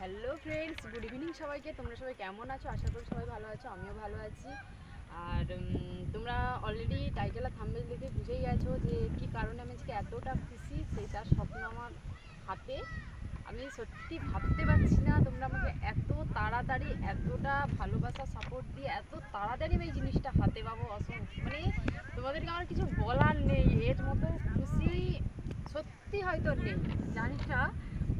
Hello friends good evening সবাইকে। তোমরা সবাই কেমন আছো? আশা করি সবাই ভালো আছো, আমিও ভালো আছি। আর তোমরা অলরেডি টাইটেল আর থাম্বেল দেখে বুঝেই গেছো যে কি কারণে আমি আজকে এতটা খুশি সেইটার স্বপ্ন আমার হাতে। আমি সত্যি ভাবতে পারছি না, তোমরা আমাকে এত তাড়াতাড়ি, এতটা ভালোবাসা সাপোর্ট দিয়ে এত তাড়াতাড়ি আমি এই জিনিসটা হাতে পাবো, অসম মানে তোমাদেরকে আমার কিছু বলার নেই, এর মতো খুশি সত্যি হয়তো নেই। জানিস না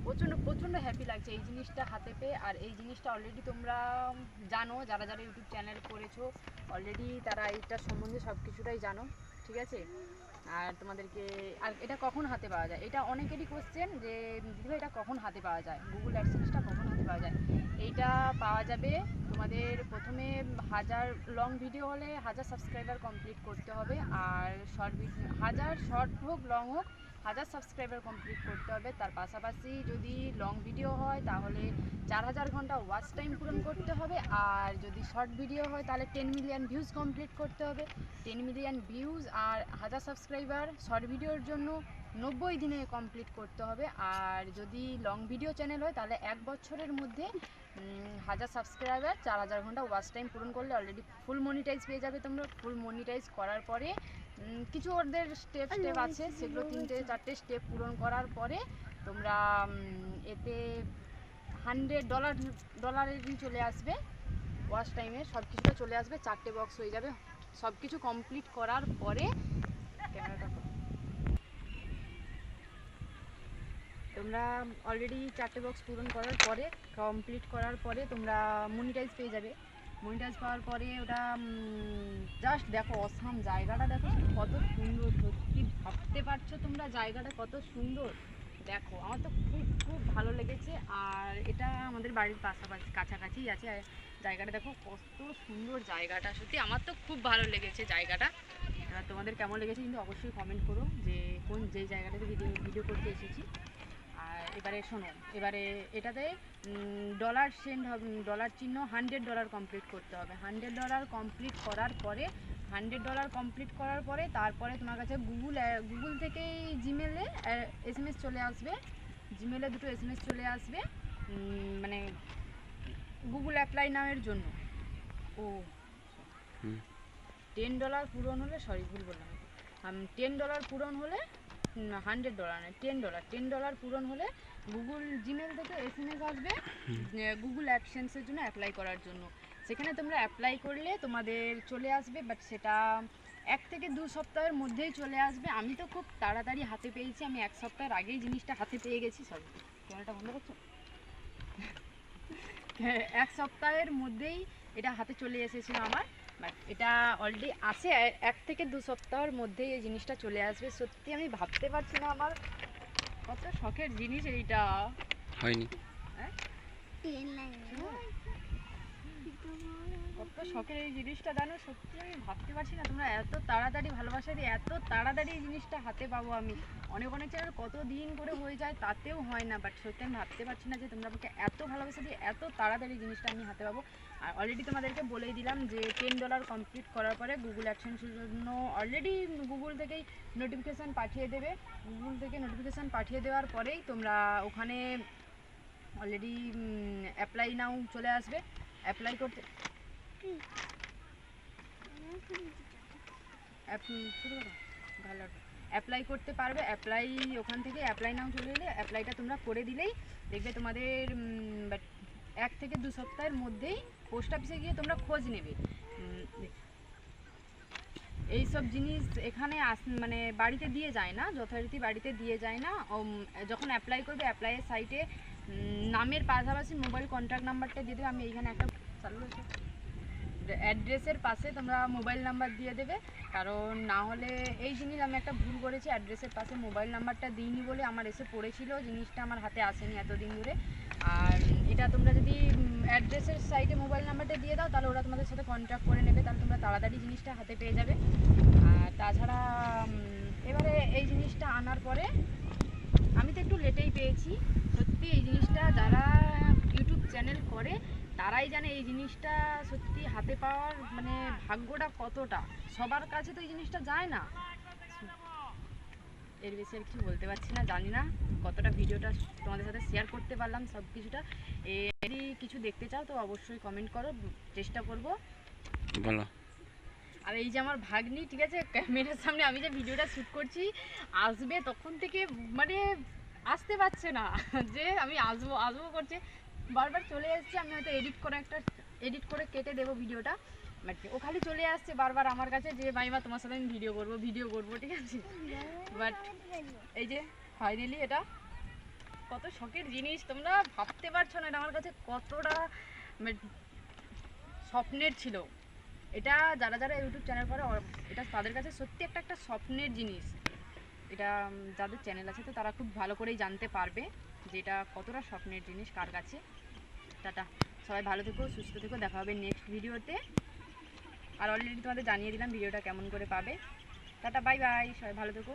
প্রচণ্ড প্রচণ্ড হ্যাপি লাগছে এই জিনিসটা হাতে পেয়ে। আর এই জিনিসটা অলরেডি তোমরা জানো, যারা যারা ইউটিউব চ্যানেল করেছ অলরেডি তারা এইটার সম্বন্ধে সব কিছুটাই জানো, ঠিক আছে? আর তোমাদেরকে, আর এটা কখন হাতে পাওয়া যায়? এটা অনেকেরই কোশ্চেন যে দিদিভাই এটা কখন হাতে পাওয়া যায়? গুগল অ্যাডসেন্সটা কখন হাতে পাওয়া যায়? এইটা পাওয়া যাবে তোমাদের প্রথমে হাজার লং ভিডিও হলে হাজার সাবস্ক্রাইবার কমপ্লিট করতে হবে। আর শর্ট ভিডিও হাজার শর্ট হোক লং হোক, হাজার সাবস্ক্রাইবার কমপ্লিট করতে হবে। তার পাশাপাশি যদি লং ভিডিও হয়, তাহলে চার হাজার ঘণ্টা ওয়াচ টাইম পূরণ করতে হবে। আর যদি শর্ট ভিডিও হয়, তাহলে টেন মিলিয়ন ভিউজ কমপ্লিট করতে হবে। টেন মিলিয়ন ভিউজ আর হাজার সাবস্ক্রাইবার শর্ট ভিডিওর জন্য নব্বই দিনে কমপ্লিট করতে হবে। আর যদি লং ভিডিও চ্যানেল হয় তাহলে এক বছরের মধ্যে হাজার সাবস্ক্রাইবার চার হাজার ঘণ্টা ওয়াচ টাইম পূরণ করলে অলরেডি ফুল মনিটাইজ পেয়ে যাবে তোমরা। ফুল মনিটাইজ করার পরে কিছু ওদের স্টেপ স্টেপ আছে সেগুলো তিনটে চারটে স্টেপ পূরণ করার পরে তোমরা এতে হান্ড্রেড ডলার ডলারেরই চলে আসবে। ওয়াচ টাইমে সব কিছুটা চলে আসবে চারটে বক্স হয়ে যাবে। সব কিছু কমপ্লিট করার পরে। তোমরা অলরেডি চারটে বক্স পূরণ করার পরে কমপ্লিট করার পরে তোমরা মনিটাইজ পেয়ে যাবে। মনিটাইজ পাওয়ার পরে ওটা জাস্ট দেখো অসাম জায়গাটা দেখো কত সুন্দর, সত্যি ভাবতে পারছ তোমরা জায়গাটা কত সুন্দর? দেখো, আমার তো খুব খুব ভালো লেগেছে। আর এটা আমাদের বাড়ির পাশাপাশি, কাছাকাছিই আছে। জায়গাটা দেখো কত সুন্দর জায়গাটা, সত্যি আমার তো খুব ভালো লেগেছে জায়গাটা। এবার তোমাদের কেমন লেগেছে কিন্তু অবশ্যই কমেন্ট করো যে কোন যেই জায়গাটাতে ভিডিও ভিডিও করতে এসেছি। আর এবারে শোনো, এবারে এটাতে ডলার সেন্ড হবে ডলার চিহ্ন হান্ড্রেড ডলার কমপ্লিট করতে হবে। হান্ড্রেড ডলার কমপ্লিট করার পরে হান্ড্রেড ডলার কমপ্লিট করার পরে তারপরে তোমার কাছে গুগল গুগল থেকেই জিমেলে এস এম এস চলে আসবে। জিমেলে দুটো এস এম এস চলে আসবে মানে গুগল অ্যাপ্লাই নামের জন্য। ও। টেন ডলার পূরণ হলে সরি ভুল বললাম। টেন ডলার পূরণ হলে হান্ড্রেড ডলার নয় টেন ডলার টেন ডলার পূরণ হলে গুগল জিমেল থেকে এস এম এস আসবে গুগল অ্যাডসেন্সের জন্য অ্যাপ্লাই করার জন্য। সেখানে তোমরা অ্যাপ্লাই করলে তোমাদের চলে আসবে বাট সেটা এক থেকে দু সপ্তাহের মধ্যেই চলে আসবে। আমি তো খুব তাড়াতাড়ি হাতে পেয়েছি আমি এক সপ্তাহের আগেই জিনিসটা হাতে পেয়ে গেছি সরি ক্যামেরাটা বন্ধ করছ? হ্যাঁ, এক সপ্তাহের মধ্যেই এটা হাতে চলে এসেছিল আমার। বাট এটা অলরেডি আছে এক থেকে দু সপ্তাহের মধ্যেই এই জিনিসটা চলে আসবে। সত্যি আমি ভাবতে পারছি না আমার। কত শখের জিনিস এইটা। হয়নি। কত শখের এই জিনিসটা জানো? সত্যি আমি ভাবতে পারছি না, তোমরা এত তাড়াতাড়ি ভালোবাসা দিয়ে এত তাড়াতাড়ি এই জিনিসটা হাতে পাবো আমি। অনেক অনেক চ্যানেল কত দিন করে হয়ে যায়, তাতেও হয় না বাট সত্যি আমি ভাবতে পারছি না যে তোমরা আমাকে এত ভালোবাসা দিয়ে এত তাড়াতাড়ি জিনিসটা আমি হাতে পাবো। আর অলরেডি তোমাদেরকে বলেই দিলাম যে টেন ডলার কমপ্লিট করার পরে গুগল অ্যাডসেন্সের জন্য অলরেডি গুগল থেকেই নোটিফিকেশান পাঠিয়ে দেবে। গুগল থেকে নোটিফিকেশান পাঠিয়ে দেওয়ার পরেই তোমরা ওখানে অলরেডি অ্যাপ্লাই নাও চলে আসবে। অ্যাপ্লাই করতে অ্যাপ্লাই করতে পারবে। অ্যাপ্লাই ওখান থেকে অ্যাপ্লাই নাও চলে এলে অ্যাপ্লাইটা তোমরা করে দিলেই দেখবে তোমাদের এক থেকে দু সপ্তাহের মধ্যেই পোস্ট অফিসে গিয়ে তোমরা খোঁজ নেবে। এই সব জিনিস এখানে আস মানে বাড়িতে দিয়ে যায় না, যথারীতি বাড়িতে দিয়ে যায় না। যখন অ্যাপ্লাই করবে অ্যাপ্লাইয়ের সাইটে নামের পাশাপাশি মোবাইল কন্ট্যাক্ট নাম্বারটা দিয়ে দেবে আমি এইখানে একটা চালু আছে অ্যাড্রেসের পাশে তোমরা মোবাইল নাম্বার দিয়ে দেবে। কারণ না হলে এই জিনিস আমি একটা ভুল করেছি অ্যাড্রেসের পাশে মোবাইল নাম্বারটা দিইনি বলে আমার এসে পড়েছিল, জিনিসটা আমার হাতে আসেনি এতদিন ধরে। আর এটা তোমরা যদি অ্যাড্রেসের সাইটে মোবাইল নাম্বারটা দিয়ে দাও, তাহলে ওরা তোমাদের সাথে কন্ট্যাক্ট করে নেবে, তাহলে তোমরা তাড়াতাড়ি জিনিসটা হাতে পেয়ে যাবে। আর তাছাড়া এবারে এই জিনিসটা আনার পরে আমি তো একটু লেটেই পেয়েছি। সত্যি এই জিনিসটা যারা ইউটিউব চ্যানেল করে তারাই জানে এই জিনিসটা সত্যি হাতে পাওয়ার মানে ভাগ্যটা কতটা। সবার কাছে তো এই জিনিসটা যায় না। এর বেশি আর কিছু বলতে পারছি না জানি না কতটা ভিডিওটা তোমাদের সাথে শেয়ার করতে পারলাম সব কিছুটা। যদি কিছু দেখতে চাও তো অবশ্যই কমেন্ট করো চেষ্টা করব। বলো। আর এই যে আমার ভাগ্নি ঠিক আছে? ক্যামেরার সামনে আমি যে ভিডিওটা শ্যুট করছি আসবে তখন থেকে মানে আসতে পারছে না। যে আমি আসব আসব করছে। বারবার চলে এসেছি, আমি হয়তো এডিট করে একটা এডিট করে কেটে দেবো ভিডিওটা। বাট ও খালি চলে আসছে বারবার আমার কাছে যে মাইমা তোমার সাথে আমি ভিডিও করব ভিডিও করব, ঠিক আছে? বাট এই যে ফাইনালি এটা, কত শখের জিনিস, তোমরা ভাবতে পারছ না, এটা আমার কাছে কতটা মানে স্বপ্নের ছিল। এটা যারা যারা ইউটিউব চ্যানেল করে এটা তাদের কাছে সত্যি একটা একটা স্বপ্নের জিনিস। এটা যাদের চ্যানেল আছে তো তারা খুব ভালো করেই জানতে পারবে। যে এটা কতটা স্বপ্নের জিনিস, কার কাছে। টাটা। সবাই ভালো থেকো, সুস্থ থেকো, দেখা হবে নেক্সট ভিডিওতে আর অলরেডি তোমাদের জানিয়ে দিলাম ভিডিওটা কেমন করে পাবে। টাটা বাই বাই সবাই ভালো থেকো।